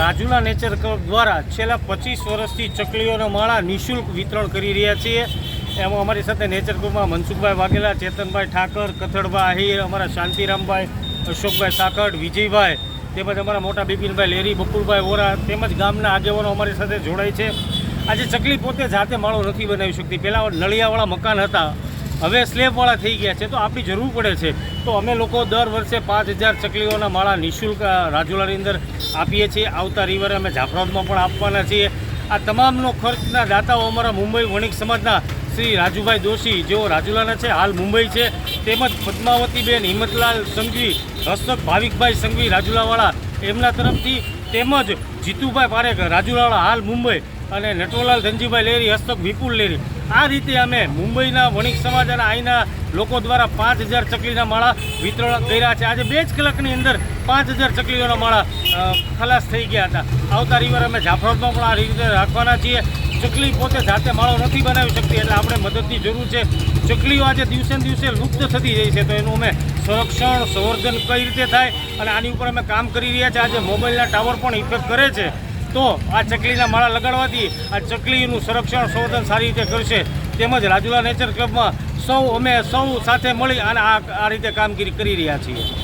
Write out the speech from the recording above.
Rajula nature club દ્વારા છેલ્લા પચીસ વર્ષથી ચકલીઓના માળા નિઃશુલ્ક વિતરણ કરી રહ્યા છીએ. એમાં અમારી સાથે નેચર ક્લબમાં મનસુખભાઈ વાઘેલા, ચેતનભાઈ ઠાકર કથળભાઈ આહિર, અમારા શાંતિરામભાઈ, અશોકભાઈ સાકડ, વિજયભાઈ તેમજ અમારા મોટા બિપિનભાઈ લેરી, બકુલભાઈ ઓરા તેમજ ગામના આગેવાનો અમારી સાથે જોડાય છે. આજે ચકલી પોતે જાતે માળો નથી બનાવી શકતી. પહેલાં નળિયાવાળા મકાન હતા. હવે સ્લેબવાળા થઈ ગયા છે, તો આપણી જરૂર પડે છે. તો અમે લોકો દર વર્ષે પાંચ હજાર ચકલીઓના માળા નિઃશુલ્ક રાજુલાની અંદર આપીએ છીએ. આવતા રવિવારે અમે જાફરાબાદમાં પણ આપવાના છીએ. આ તમામનો ખર્ચના દાતાઓ અમારા મુંબઈ વણિક સમાજના શ્રી રાજુભાઈ દોશી, જેઓ રાજુલાના છે, હાલ મુંબઈ છે. તેમજ પદ્માવતીબેન, હિંમતલાલ સંઘવી હસ્તક ભાવિકભાઈ સંઘવી રાજુલાવાળા એમના તરફથી તેમજ જીતુભાઈ પારેખ, રાજુલાવાળા, હાલ મુંબઈ. અને નટવરલાલ ધનજીભાઈ લેરી, હસ્તક વિપુલ લેરી. આ રીતે અમે મુંબઈના વણિક સમાજ અને અહીંના લોકો દ્વારા પાંચ હજાર ચકલીના માળા વિતરણ કર્યા છે. આજે બે જ કલાકની અંદર પાંચ હજાર ચકલીઓના માળા ખલાસ થઈ ગયા હતા. આવતા રવિવારે અમે જાફરાબાદમાં પણ આ રીતે રાખવાના છીએ. ચકલી પોતે જાતે માળો નથી બનાવી શકતી, એટલે આપણે મદદની જરૂર છે. ચકલીઓ આજે દિવસે દિવસે લુપ્ત થતી જાય છે, તો એનું અમે સંરક્ષણ, સંવર્ધન કઈ રીતે થાય અને આની ઉપર અમે કામ કરી રહ્યા છીએ. આજે મોબાઈલના ટાવર પણ ઇફેક્ટ કરે છે. તો આ ચકલીના માળા લગાડવાથી આ ચકલીનું સંરક્ષણ સંવર્ધન સારી રીતે કરશે. તેમજ રાજુલા નેચર ક્લબમાં સૌ અમે સૌ સાથે મળી અને આ રીતે કામગીરી કરી રહ્યા છીએ.